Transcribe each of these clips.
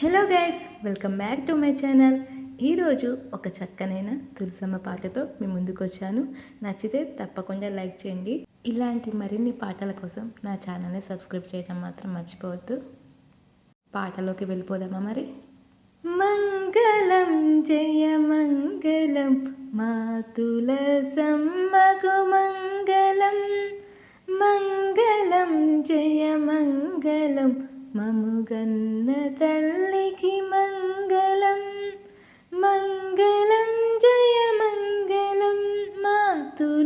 Hello guys welcome back to my channel ఈరోజు ఒక చక్కనైన తులసమ్మ పాటతో మీ ముందుకు వచ్చాను నచ్చితే తప్పకుండా లైక్ చేయండి. ఇలాంటి మరిన్ని పాటల కోసం నా ఛానల్ని సబ్స్క్రైబ్ చేయడం మాత్రం మర్చిపోవద్దు. పాటలోకి వెళ్ళిపోదామా మరి? మంగళం జయ మంగళం మా తులసమ్మకు మంగళం. మంగళం జయ మంగళం మము സുഗന്ധ തള്ളിക്ക് മംഗളം മംഗളം ജയമംഗളം മാതുലസമ്മകുമംഗളം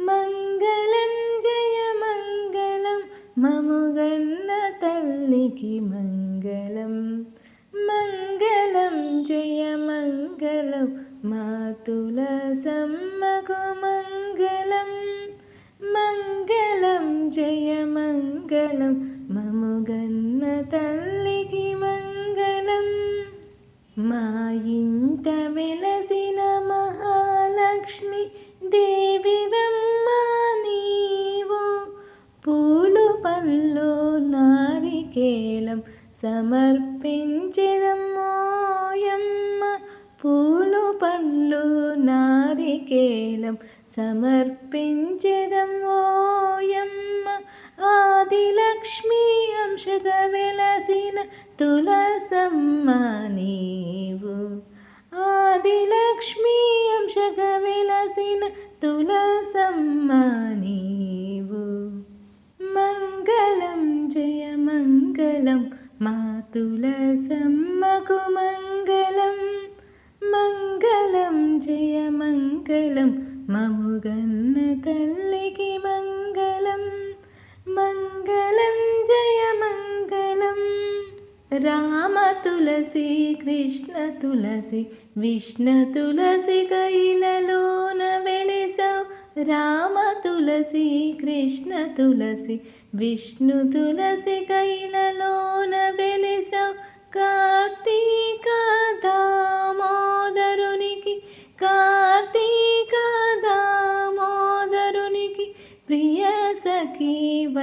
മംഗളം ജയമംഗളം മമുഗന്ന തള്ളിക്ക് മംഗളം മംഗളം ജയമംഗളം മാതുലസമ്മകുമംഗളം జయ మంగళం మముగన్న తల్లికి మంగళం. మా ఇంట వెలసిన మహాలక్ష్మి దేవివమ్మ నీవు. పూలు పళ్ళు నారికేలం సమర్పించదమ్మోయమ్మ పూలు పండ్లు నారికేలం సమర్పించదమ్మోయమ్మ ఆదిలక్ష్మి అంశగా వెలసిన తులసమ్మ నీవు ఆదిలక్ష్మి అంశగా వెలసిన తులసమ్మ నీవు మంగళం జయ మంగళం మా తులసమ్మకు మంగళం మంగళం జయ మంగళం మముగన్న తల్లికి మంగళం మంగళం జయ మంగళం. రామ తులసి కృష్ణ తులసి విష్ణు తులసి కైలలోన వెలిసావు. రామ తులసి కృష్ణ తులసి విష్ణు తులసి కైలలోన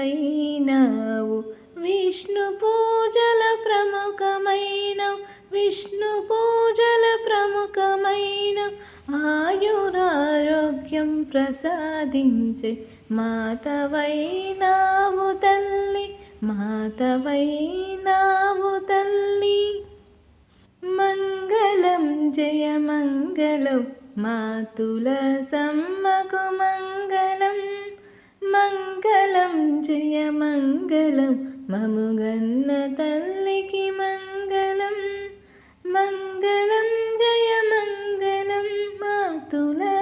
ప్రముఖమైనవు. విష్ణు పూజల ప్రముఖమైన విష్ణు పూజల ప్రముఖమైన ఆయురారోగ్యం ప్రసాదించే మాతవైనావు తల్లి మాతవైనావు తల్లి. మంగళం జయ మంగళం మాతుల సమ్మకు మంగళం. മംഗളം ജയ മംഗളം മമുകന്ന തല്ലിക്ക് മംഗളം മംഗളം ജയ മംഗളം മാതുലസമ്മകു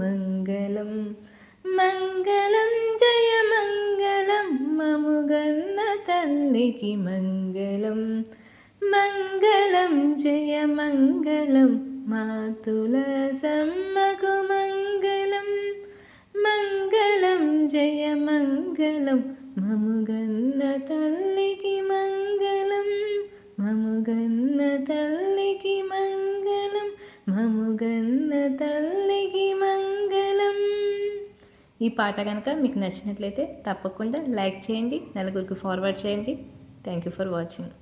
മംഗളം മംഗളം ജയ മംഗളം മമുകന്ന തല്ലിക്ക് മംഗളം മംഗളം ജയ മംഗളം മാതുലസമ്മകു മംഗളം మంగళం మముగన్న తల్లికి మంగళం మముగన్న తల్లికి మంగళం మముగన్న తల్లికి మంగళం. ఈ పాట కనుక మీకు నచ్చినట్లయితే తప్పకుండా లైక్ చేయండి నలుగురికి ఫార్వర్డ్ చేయండి. Thank you for watching